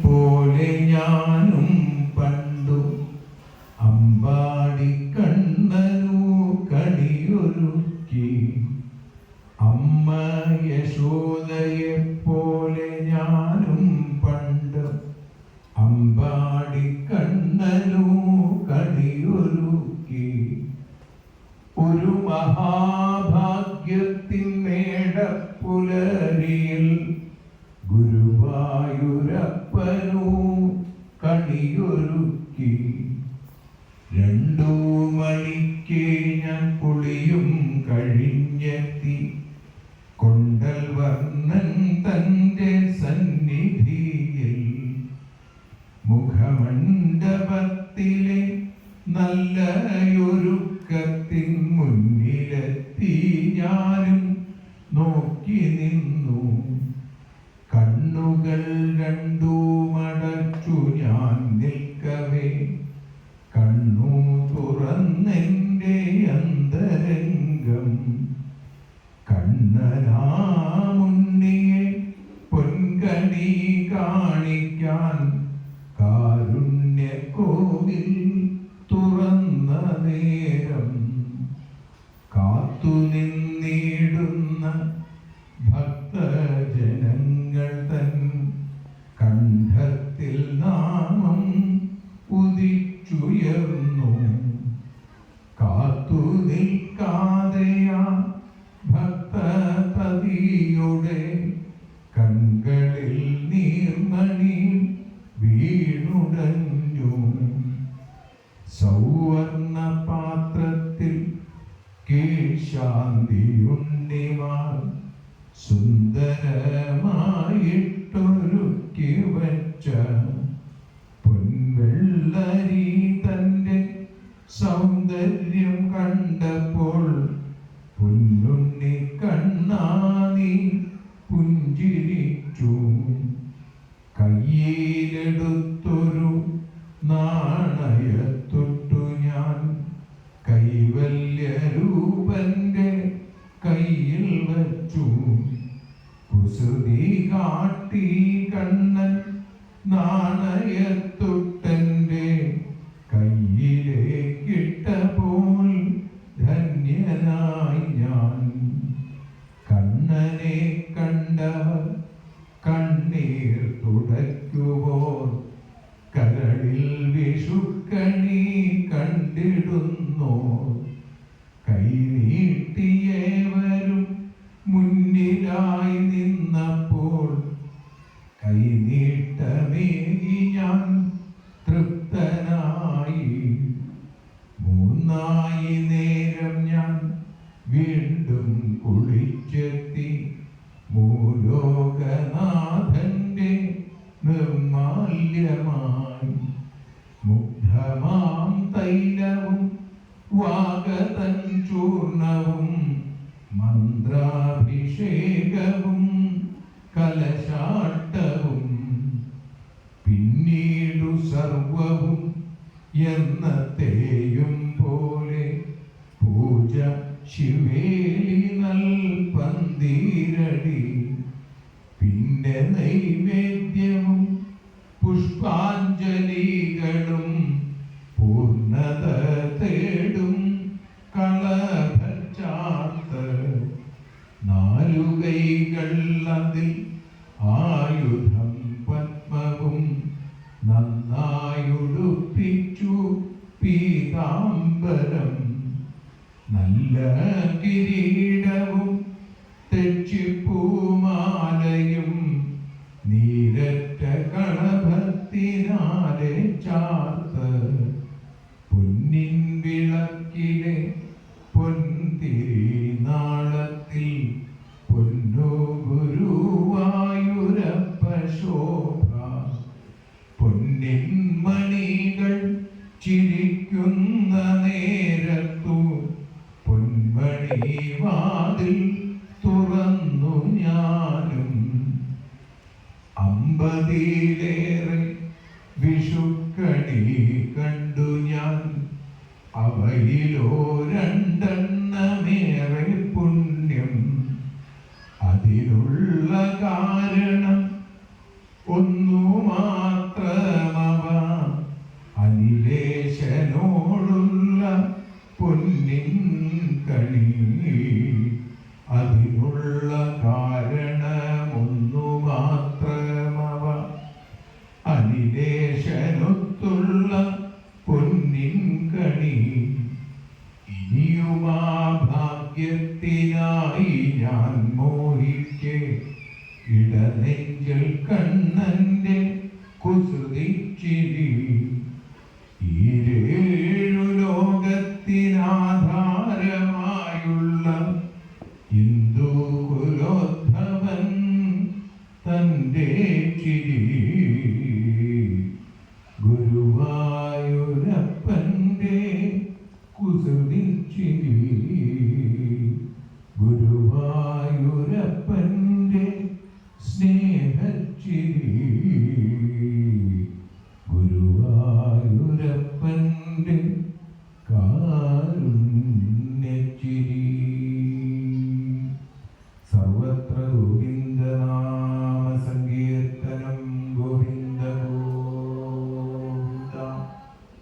പോലെ ഞാനും പണ്ടു അമ്പാടി കണ്ണനു കടിയൊരുക്കി. അമ്മ യശോദയെ പോലെ ഞാനും പണ്ട് അമ്പാടി കണ്ണനു കടിയൊരുക്കി. ഒരു മഹാഭാഗ്യത്തിൻ മേടപ്പുലരിയിൽ കാത്തു ഭക്തജനങ്ങൾ തൻ കണ്ഠത്തിൽ നാമം ഉദിച്ചുയർന്നു. കാത്തു നിൽക്കാതെയാ ഭക്തപതിയുടെ കൺകളിൽ നീർമണി വീണുടഞ്ഞു. സൗവർണ പാത്രത്തിൽ കീഴ്ശാന്തിയുണ്ണിമാർ സുന്ദരമായിട്ടൊരുക്കി വച്ച വച്ചു കുസൃതി കാട്ടി കണ്ണൻ നാണയത്തൊട്ടന്റെ കയ്യിലേക്കിട്ടപ്പോൾ ധന്യനായി ഞാൻ. കണ്ണനെ കണ്ടവർ കണ്ണീർ തുടയ്ക്കുവോർ കൈനീട്ടമേകി ഞാൻ തൃപ്തനായി. മൂന്നായി നേരം ഞാൻ വീണ്ടും കുളിച്ചെത്തി മൂലോകനാഥന്റെ നിർമാല്യമായി. മുഗ്ധമാം തൈലവും വാഗതൻ ചൂർണവും മന്ത്രാഭിഷേകവും കലശാട്ടവും പിന്നീടു സർവവും എന്നത്തെയും പോലെ പൂജ ശിവേലി നൽപന്തീരടി. പിന്നെ നൈവേദ്യവും നാലുകൈകൾ ആയുധം പത്മവും നന്നായുടുപ്പിച്ചു പീതാംബരം. നല്ല കിരീടവും അമ്പതിലേറെ വിഷുക്കണി കണ്ടു ഞാൻ. അവയിലോ രണ്ടെണ്ണമേറെ പുണ്യം. അതിനുള്ള കാരണം കണി ഇനിയുമാ ഭാഗ്യത്തിനായി ഞാൻ മോഹിക്കെ. ഇടനെഞ്ചൽ കണ്ണന്റെ കുസൃതിച്ചിരി. ഈരേഴു ലോകത്തിനാധാരമായുള്ള ഹിന്ദു കുലോദ്ധവൻ തന്റെ ചിരി.